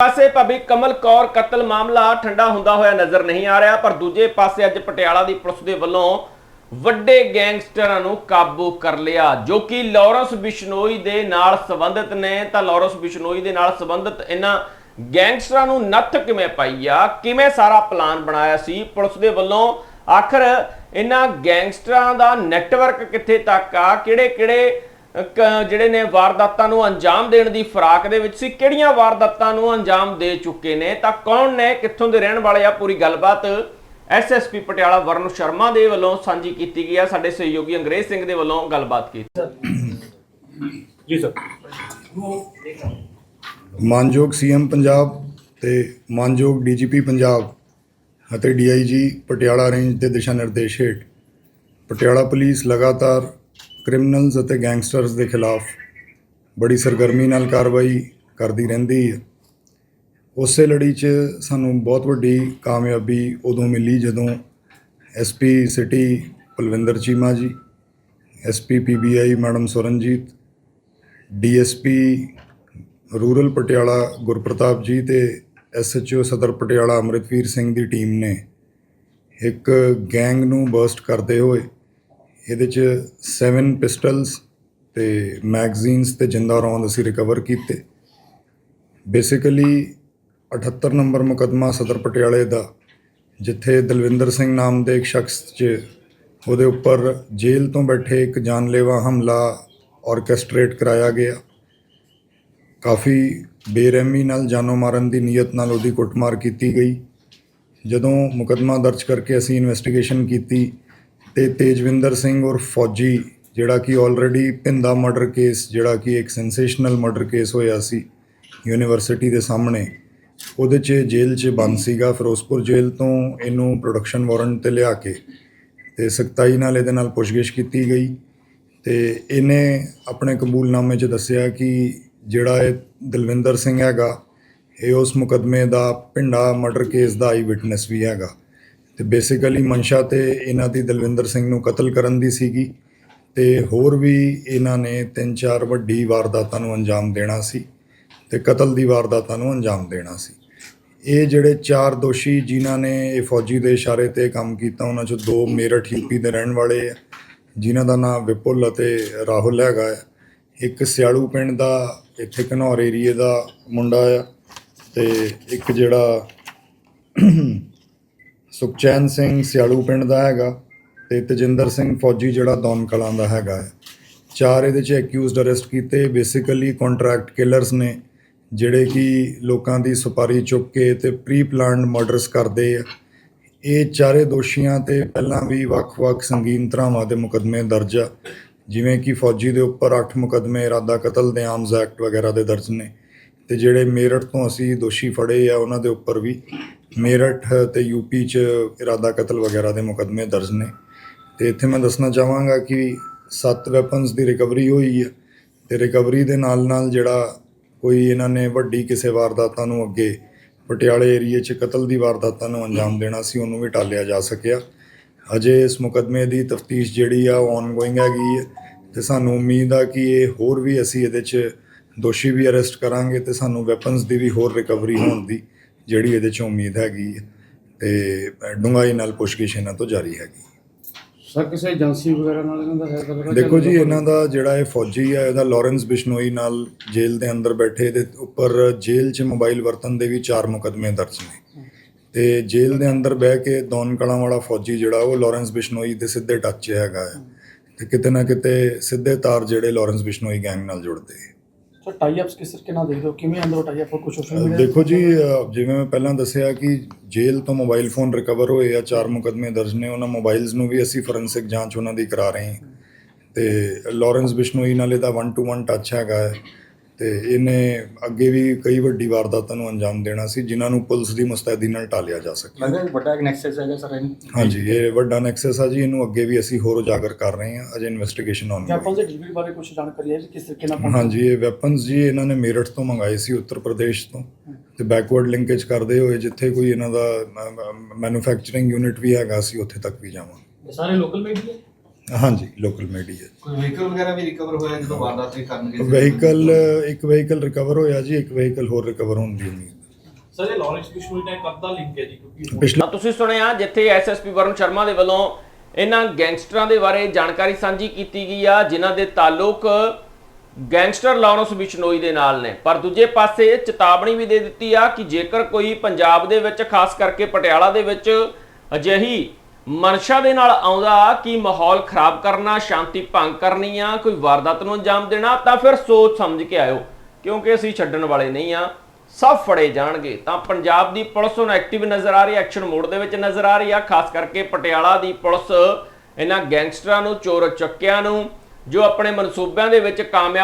ਪਾਸੇ ਭਾਬੀ ਕਮਲ ਕੌਰ ਕਤਲ ਮਾਮਲਾ ਠੰਡਾ ਹੁੰਦਾ ਹੋਇਆ ਨਜ਼ਰ ਨਹੀਂ ਆ ਰਿਹਾ, ਪਰ ਦੂਜੇ ਪਾਸੇ ਅੱਜ ਪਟਿਆਲਾ ਦੀ ਪੁਲਿਸ ਦੇ ਵੱਲੋਂ ਵੱਡੇ ਗੈਂਗਸਟਰਾਂ ਨੂੰ ਕਾਬੂ ਕਰ ਲਿਆ, ਜੋ ਕਿ ਲਾਰੈਂਸ ਬਿਸ਼ਨੋਈ ਦੇ ਨਾਲ ਸੰਬੰਧਿਤ ਨੇ। ਤਾਂ ਲਾਰੈਂਸ ਬਿਸ਼ਨੋਈ ਦੇ ਨਾਲ ਸੰਬੰਧਿਤ ਇਹਨਾਂ ਗੈਂਗਸਟਰਾਂ ਨੂੰ ਨੱਥ ਕਿਵੇਂ ਪਾਈ ਆ, ਕਿਵੇਂ ਸਾਰਾ ਪਲਾਨ ਬਣਾਇਆ ਸੀ? ਪੁਲਿਸ ਦੇ ਵੱਲੋਂ ਆਖਰ ਇਹਨਾਂ ਗੈਂਗਸਟਰਾਂ ਦਾ ਨੈਟਵਰਕ ਕਿੱਥੇ ਤੱਕ ਆ? ਕਿਹੜੇ ਕਿਹੜੇ ਜਿਹੜੇ ਨੇ ਵਾਰਦਾਤਾਂ ਨੂੰ ਅੰਜਾਮ ਦੇਣ ਦੀ ਫਰਾਕ ਦੇ ਵਿੱਚ ਸੀ ਕਿਹੜੀਆਂ ਵਾਰਦਾਤਾਂ ਨੂੰ ਅੰਜਾਮ ਦੇ ਚੁੱਕੇ ਨੇ? ਤਾਂ ਕੌਣ ਨੇ? ਕਿੱਥੋਂ ਦੇ ਰਹਿਣ ਵਾਲੇ ਆ? ਪੂਰੀ ਗੱਲਬਾਤ ਐਸਐਸਪੀ ਪਟਿਆਲਾ ਵਰਨ ਸ਼ਰਮਾ ਦੇ ਵੱਲੋਂ ਸਾਂਝੀ ਕੀਤੀ ਗਈ ਆ। ਸਾਡੇ ਸਹਿਯੋਗੀ ਅੰਗਰੇਜ਼ ਸਿੰਘ ਦੇ ਵੱਲੋਂ ਗੱਲਬਾਤ ਕੀਤੀ ਜੀ ਸਰ। ਮਾਨਯੋਗ ਸੀਐਮ ਪੰਜਾਬ ਤੇ ਮਾਨਯੋਗ ਡੀਜੀਪੀ ਪੰਜਾਬ ਅਤੇ ਡੀਆਈਜੀ ਪਟਿਆਲਾ ਰੇਂਜ ਦੇ ਦਿਸ਼ਾ ਨਿਰਦੇਸ਼ ਹੇਠ ਪਟਿਆਲਾ ਪੁਲਿਸ ਲਗਾਤਾਰ ਕ੍ਰਿਮੀਨਲਸ ਅਤੇ ਗੈਂਗਸਟਰਸ ਦੇ ਖਿਲਾਫ ਬੜੀ ਸਰਗਰਮੀ ਨਾਲ ਕਾਰਵਾਈ ਕਰਦੀ ਰਹਿੰਦੀ ਹੈ। ਉਸੇ ਲੜੀ 'ਚ ਸਾਨੂੰ ਬਹੁਤ ਵੱਡੀ ਕਾਮਯਾਬੀ ਉਦੋਂ ਮਿਲੀ ਜਦੋਂ SP city Palwinder Cheema ji SP PBI madam Suranjit DSP rural Patiala Gurpartap ji ਤੇ ਐਸਐਚਓ ਸਦਰ ਪਟਿਆਲਾ ਅੰਮ੍ਰਿਤਵੀਰ ਸਿੰਘ ਦੀ ਟੀਮ ਨੇ ਇੱਕ ਗੈਂਗ ਨੂੰ ਬਰਸਟ ਕਰਦੇ ਹੋਏ ਇਹਦੇ ਚ 7 ਪਿਸਟਲਸ ਤੇ ਮੈਗਜ਼ੀਨਸ ਤੇ ਜਿੰਦਾ ਰੌਂਦ ਅਸੀਂ ਰਿਕਵਰ ਕੀਤੇ। ਬੇਸਿਕਲੀ 78 ਨੰਬਰ ਮੁਕੱਦਮਾ ਸਦਰ ਪਟਿਆਲੇ ਦਾ, ਜਿੱਥੇ ਦਲਵਿੰਦਰ ਸਿੰਘ ਨਾਮ ਦੇ ਇੱਕ ਸ਼ਖਸ 'ਚ ਉਹਦੇ ਉੱਪਰ ਜੇਲ੍ਹ ਤੋਂ ਬੈਠੇ ਇੱਕ ਜਾਨਲੇਵਾ ਹਮਲਾ ਆਰਕੈਸਟ੍ਰੇਟ ਕਰਾਇਆ ਗਿਆ। ਕਾਫੀ ਬੇਰਹਿਮੀ ਨਾਲ ਜਾਨੋਂ ਮਾਰਨ ਦੀ ਨੀਅਤ ਨਾਲ ਉਹਦੀ ਕੁੱਟਮਾਰ ਕੀਤੀ ਗਈ। ਜਦੋਂ ਮੁਕੱਦਮਾ ਦਰਜ ਕਰਕੇ ਅਸੀਂ ਇਨਵੈਸਟੀਗੇਸ਼ਨ ਕੀਤੀ ਤੇ ਤੇਜਵਿੰਦਰ ਸਿੰਘ ਔਰ ਫੌਜੀ, ਜਿਹੜਾ ਕਿ ਆਲਰੇਡੀ ਪਿੰਦਾ ਮਰਡਰ ਕੇਸ ਜਿਹੜਾ ਕਿ ਇੱਕ ਸੈਂਸੇਸ਼ਨਲ ਮਰਡਰ ਕੇਸ ਹੋਇਆ ਸੀ ਯੂਨੀਵਰਸਿਟੀ ਦੇ ਸਾਹਮਣੇ, ਉਹਦੇ 'ਚ ਜੇਲ੍ਹ 'ਚ ਬੰਦ ਸੀਗਾ, ਫਿਰੋਜ਼ਪੁਰ ਜੇਲ੍ਹ ਤੋਂ ਇਹਨੂੰ ਪ੍ਰੋਡਕਸ਼ਨ ਵਾਰੰਟ ਤੇ ਲਿਆ ਕੇ ਤੇ ਸਖਤਾਈ ਨਾਲ ਇਹਦੇ ਨਾਲ ਪੁੱਛਗਿੱਛ ਕੀਤੀ ਗਈ ਤੇ ਇਹਨੇ ਆਪਣੇ ਕਬੂਲਨਾਮੇ 'ਚ ਦੱਸਿਆ ਕਿ ਜਿਹੜਾ ਇਹ ਦਲਵਿੰਦਰ ਸਿੰਘ ਹੈਗਾ, ਇਹ ਉਸ ਮੁਕਦਮੇ ਦਾ ਪਿੰਡਾ ਮਰਡਰ ਕੇਸ ਦਾ ਆਈ ਵਿਟਨੈਸ ਵੀ ਹੈਗਾ। ਤੇ ਬੇਸਿਕਲੀ ਮਨਸ਼ਾ ਤੇ ਇਹਨਾਂ ਦੀ ਦਲਵਿੰਦਰ ਸਿੰਘ ਨੂੰ ਕਤਲ ਕਰਨ ਦੀ ਸੀਗੀ ਤੇ ਹੋਰ ਵੀ ਇਹਨਾਂ ਨੇ ਤਿੰਨ ਚਾਰ ਵੱਡੀ ਵਾਰਦਾਤਾਂ ਨੂੰ ਅੰਜਾਮ ਦੇਣਾ ਸੀ ਤੇ ਕਤਲ ਦੀ ਵਾਰਦਾਤਾਂ ਨੂੰ ਅੰਜਾਮ ਦੇਣਾ ਸੀ। ਇਹ ਜਿਹੜੇ ਚਾਰ ਦੋਸ਼ੀ ਜਿਨ੍ਹਾਂ ਨੇ ਇਹ ਫੌਜੀ ਦੇ ਇਸ਼ਾਰੇ ਤੇ ਕੰਮ ਕੀਤਾ, ਉਹਨਾਂ ਚੋਂ ਦੋ ਮੇਰਠ ਯੂਪੀ ਦੇ ਰਹਿਣ ਵਾਲੇ ਆ, ਜਿਨ੍ਹਾਂ ਦਾ ਨਾਮ ਵਿਪੁਲ ਅਤੇ ਰਾਹੁਲ ਹੈਗਾ ਆ। ਇੱਕ ਸਿਆਲੂ ਪਿੰਡ ਦਾ, ਇੱਥੇ ਘਨੌਰ ਏਰੀਏ ਦਾ ਮੁੰਡਾ ਆ ਤੇ ਇੱਕ ਜਿਹੜਾ ਸੁਖਚੈਨ ਸਿੰਘ ਸਿਆਲੂ ਪਿੰਡ ਦਾ ਹੈਗਾ ਤੇ ਤਜਿੰਦਰ ਸਿੰਘ ਫੌਜੀ ਜਿਹੜਾ ਦੌਨ ਕਲਾਂ ਦਾ ਹੈਗਾ ਹੈ। ਚਾਰ ਇਹਦੇ ਚ ਅਕਿਊਜ਼ਡ ਅਰੈਸਟ ਕੀਤੇ। ਬੇਸਿਕਲੀ ਕੰਟਰੈਕਟ ਕਿਲਰਸ ਨੇ, ਜਿਹੜੇ ਕਿ ਲੋਕਾਂ ਦੀ ਸੁਪਾਰੀ ਚੁੱਕ ਕੇ ਤੇ ਪ੍ਰੀ ਪਲਾਨਡ ਮਰਡਰਸ ਕਰਦੇ ਆ। ਇਹ ਚਾਰੇ ਦੋਸ਼ੀਆਂ ਤੇ ਪਹਿਲਾਂ ਵੀ ਵੱਖ-ਵੱਖ ਸੰਗੀਨ ਧਰਾਵਾਂ ਦੇ ਮੁਕੱਦਮੇ ਦਰਜ ਆ। ਜਿਵੇਂ ਕਿ ਫੌਜੀ ਦੇ ਉੱਪਰ 8 ਮੁਕੱਦਮੇ, ਇਰਾਦਾ ਕਤਲ ਦੇ ਆਰਮਸ ਐਕਟ ਵਗੈਰਾ ਦੇ ਦਰਜ ਨੇ। ਤੇ ਜਿਹੜੇ ਮੇਰਠ ਤੋਂ ਅਸੀਂ ਦੋਸ਼ੀ ਫੜੇ ਆ, ਉਹਨਾਂ ਦੇ ਉੱਪਰ ਵੀ ਮੇਰਠ ਤੇ ਯੂਪੀ ਚ ਇਰਾਦਾ ਕਤਲ ਵਗੈਰਾ ਦੇ ਮੁਕੱਦਮੇ ਦਰਜ ਨੇ। ਤੇ ਇੱਥੇ ਮੈਂ ਦੱਸਣਾ ਚਾਹਾਂਗਾ ਕਿ ਸੱਤ ਵੈਪਨਸ ਦੀ ਰਿਕਵਰੀ ਹੋਈ ਹੈ ਤੇ ਰਿਕਵਰੀ ਦੇ ਨਾਲ ਨਾਲ ਜਿਹੜਾ ਕੋਈ ਇਹਨਾਂ ਨੇ ਵੱਡੀ ਕਿਸੇ ਵਾਰਦਾਤਾਂ ਨੂੰ ਅੱਗੇ ਪਟਿਆਲੇ ਏਰੀਏ 'ਚ ਕਤਲ ਦੀ ਵਾਰਦਾਤਾਂ ਨੂੰ ਅੰਜਾਮ ਦੇਣਾ ਸੀ ਉਹਨੂੰ ਵੀ ਟਾਲਿਆ ਜਾ ਸਕਿਆ। ਅਜੇ ਇਸ ਮੁਕੱਦਮੇ ਦੀ ਤਫਤੀਸ਼ ਜਿਹੜੀ ਆ ਆਨਗੋਇੰਗ ਹੈਗੀ ਹੈ ਤੇ ਸਾਨੂੰ ਉਮੀਦ ਆ ਕਿ ਇਹ ਹੋਰ ਵੀ ਅਸੀਂ ਇਹਦੇ 'ਚ ਦੋਸ਼ੀ ਵੀ ਅਰੈਸਟ ਕਰਾਂਗੇ ਤੇ ਸਾਨੂੰ ਵੈਪਨਸ ਦੀ ਵੀ ਹੋਰ ਰਿਕਵਰੀ ਹੋਣ ਦੀ ਜਿਹੜੀ ਇਹਦੇ 'ਚ ਉਮੀਦ ਹੈਗੀ ਤੇ ਡੂੰਘਾਈ ਨਾਲ ਪੁੱਛਗਿੱਛ ਇਹਨਾਂ ਤੋਂ ਜਾਰੀ ਹੈਗੀ। ਸਰ ਕਿਸੇ ਏਜੰਸੀ ਵਗੈਰਾ ਨਾਲ ਇਹਨਾਂ ਦਾ ਹੈ ਗੱਲ ਦੇਖੋ ਜੀ ਇਹਨਾਂ ਦਾ ਜਿਹੜਾ ਇਹ ਫੌਜੀ ਆ ਇਹਦਾ ਲਾਰੈਂਸ ਬਿਸ਼ਨੋਈ ਨਾਲ ਜੇਲ੍ਹ ਦੇ ਅੰਦਰ ਬੈਠੇ ਦੇ ਉੱਪਰ ਜੇਲ੍ਹ 'ਚ ਮੋਬਾਈਲ ਵਰਤਨ ਦੇ ਵੀ ਚਾਰ ਮੁਕੱਦਮੇ ਦਰਜ ਨੇ। ਤੇ ਜੇਲ੍ਹ ਦੇ ਅੰਦਰ ਬਹਿ ਕੇ ਦੌਨ ਕਲਾਂ ਵਾਲਾ ਫੌਜੀ ਜਿਹੜਾ ਉਹ ਲਾਰੈਂਸ ਬਿਸ਼ਨੋਈ ਦੇ ਸਿੱਧੇ ਟੱਚ 'ਚ ਹੈਗਾ ਹੈ ਤੇ ਕਿਤੇ ਨਾ ਕਿਤੇ ਸਿੱਧੇ ਤਾਰ ਜਿਹੜੇ ਲਾਰੈਂਸ ਬਿਸ਼ਨੋਈ ਗੈਂਗ ਨਾਲ ਜੁੜਦੇ। ਸਰ ਟਾਈ ਅਪਸ ਕਿਸ ਤਰੀਕੇ ਦੇਖਦੇ ਹੋ? ਕਿਵੇਂ ਅੰਦਰ ਟਾਈ ਅਪ ਕੁਝ ਸੋਸ਼ਲ ਮੀਡੀਆ ਦੇਖੋ ਜੀ ਅ, ਜਿਵੇਂ ਮੈਂ ਪਹਿਲਾਂ ਦੱਸਿਆ ਕਿ ਜੇਲ੍ਹ ਤੋਂ ਮੋਬਾਈਲ ਫੋਨ ਰਿਕਵਰ ਹੋਏ ਆ ਚਾਰ ਮੁਕੱਦਮੇ ਦਰਜ ਨੇ ਉਹਨਾਂ ਮੋਬਾਈਲਸ ਨੂੰ ਵੀ ਅਸੀਂ ਫੋਰੈਂਸਿਕ ਜਾਂਚ ਉਹਨਾਂ ਦੀ ਕਰਾ ਰਹੇ ਹਾਂ। ਤੇ ਲਾਰੈਂਸ ਬਿਸ਼ਨੋਈ ਨਾਲ ਇਹਦਾ 1 ਟੂ 1 ਟੱਚ ਹੈਗਾ ਹੈ। ਤੇ ਇਹਨੇ ਅੱਗੇ ਵੀ ਕਈ ਵੱਡੀ ਵਾਰਦਾਤਾਂ ਨੂੰ ਅੰਜਾਮ ਦੇਣਾ ਸੀ ਜਿਨ੍ਹਾਂ ਨੂੰ ਪੁਲਿਸ ਦੀ ਮੁਸਤੈਦੀ ਨਾਲ ਟਾਲਿਆ ਜਾ ਸਕੇ ਲੱਗਦਾ ਵੱਡਾ ਇੱਕ ਨੈਕਸਸ ਹੈਗਾ ਸਰ ਇਹਨੂੰ। ਹਾਂਜੀ ਇਹ ਵੱਡਾ ਨੈਕਸਸ ਆ ਜੀ ਇਹਨੂੰ ਅੱਗੇ ਵੀ ਅਸੀਂ ਹੋਰ ਉਜਾਗਰ ਕਰ ਰਹੇ ਹਾਂ ਅਜੇ ਇਨਵੈਸਟੀਗੇਸ਼ਨ ਆਨ ਵੈਪਨ ਦੇ ਡਿਲੀਵਰੀ ਬਾਰੇ ਕੁਝ ਜਾਣਕਾਰੀ ਹੈ ਕਿ ਕਿਸ ਤਰੀਕੇ ਨਾਲ? ਹਾਂਜੀ ਇਹ ਵੈਪਨਸ ਜੀ ਇਹਨਾਂ ਨੇ ਮੇਰਠ ਤੋਂ ਮੰਗਾਏ ਸੀ ਉੱਤਰ ਪ੍ਰਦੇਸ਼ ਤੋਂ। ਤੇ ਬੈਕਵਰਡ ਲਿੰਕੇਜ ਕਰਦੇ ਹੋਏ ਜਿੱਥੇ ਕੋਈ ਇਹਨਾਂ ਦਾ ਮੈਨੂਫੈਕਚਰਿੰਗ ਯੂਨਿਟ ਵੀ ਹੈਗਾ ਸੀ ਉੱਥੇ ਤੱਕ ਵੀ ਜਾਵਾਂਗੇ। ਸਾਰੇ ਲੋਕਲ ਮੀਡੀਆ ਹਾਂਜੀ ਲੋਕਲ ਮੀਡੀਆ ਕੋਈ ਵਹੀਕਲ ਵਗੈਰਾ ਵੀ ਰਿਕਵਰ ਹੋਇਆ ਜਦੋਂ ਵਾਰਦਾਤ ਇਹ ਕਰਨਗੇ ਵਹੀਕਲ ਇੱਕ ਵਹੀਕਲ ਰਿਕਵਰ ਹੋਇਆ ਜੀ ਇੱਕ ਵਹੀਕਲ ਹੋਰ ਰਿਕਵਰ ਹੋਣ ਦੀ ਉਮੀਦ। ਸਰ ਇਹ ਲਾਰੈਂਸ ਬਿਸ਼ਨੋਈ ਨਾਲ ਕਦ ਦਾ ਲਿੰਕ ਹੈ ਜੀ? ਕਿਉਂਕਿ ਤੁਸੀਂ ਸੁਣਿਆ ਜਿੱਥੇ ਐਸਐਸਪੀ ਵਰੁਣ ਸ਼ਰਮਾ ਦੇ ਵੱਲੋਂ ਇਹਨਾਂ ਗੈਂਗਸਟਰਾਂ ਦੇ ਬਾਰੇ ਜਾਣਕਾਰੀ ਸਾਂਝੀ ਕੀਤੀ ਗਈ ਆ ਜਿਨ੍ਹਾਂ ਦੇ ਤਾਲੁਕ ਗੈਂਗਸਟਰ ਲਾਰੈਂਸ ਬਿਸ਼ਨੋਈ ਦੇ ਨਾਲ ਨੇ। ਪਰ ਦੂਜੇ ਪਾਸੇ ਚੇਤਾਵਨੀ ਵੀ ਦੇ ਦਿੱਤੀ ਆ ਕਿ ਜੇਕਰ ਕੋਈ ਪੰਜਾਬ ਦੇ ਵਿੱਚ ਖਾਸ ਕਰਕੇ ਪਟਿਆਲਾ ਦੇ ਵਿੱਚ ਅਜਿਹੀ ਮਨਸ਼ਾ ਦੇ ਨਾਲ ਆਉਂਦਾ ਕਿ ਮਾਹੌਲ ਖਰਾਬ ਕਰਨਾ, ਸ਼ਾਂਤੀ ਭੰਗ ਕਰਨੀ ਆ, ਕੋਈ ਵਾਰਦਾਤ ਨੂੰ ਅੰਜਾਮ ਦੇਣਾ, ਤਾਂ ਫਿਰ ਸੋਚ ਸਮਝ ਕੇ ਆਇਓ। ਕਿਉਂਕਿ ਅਸੀਂ ਛੱਡਣ ਵਾਲੇ ਨਹੀਂ ਆ, ਸਭ ਫੜੇ ਜਾਣਗੇ। ਤਾਂ ਪੰਜਾਬ ਦੀ ਪੁਲਿਸ ਹੁਣ ਐਕਟਿਵ ਨਜ਼ਰ ਆ ਰਹੀ ਹੈ ਐਕਸ਼ਨ ਮੋਡ ਦੇ ਵਿੱਚ ਨਜ਼ਰ ਆ ਰਹੀ ਆ, ਖਾਸ ਕਰਕੇ ਪਟਿਆਲਾ ਦੀ ਪੁਲਿਸ। ਇਹਨਾਂ ਗੈਂਗਸਟਰਾਂ ਨੂੰ, ਚੋਰ ਚੱਕਿਆਂ ਨੂੰ, ਜੋ ਆਪਣੇ ਮਨਸੂਬਿਆਂ ਦੇ ਵਿੱਚ ਕਾਮਯਾਬ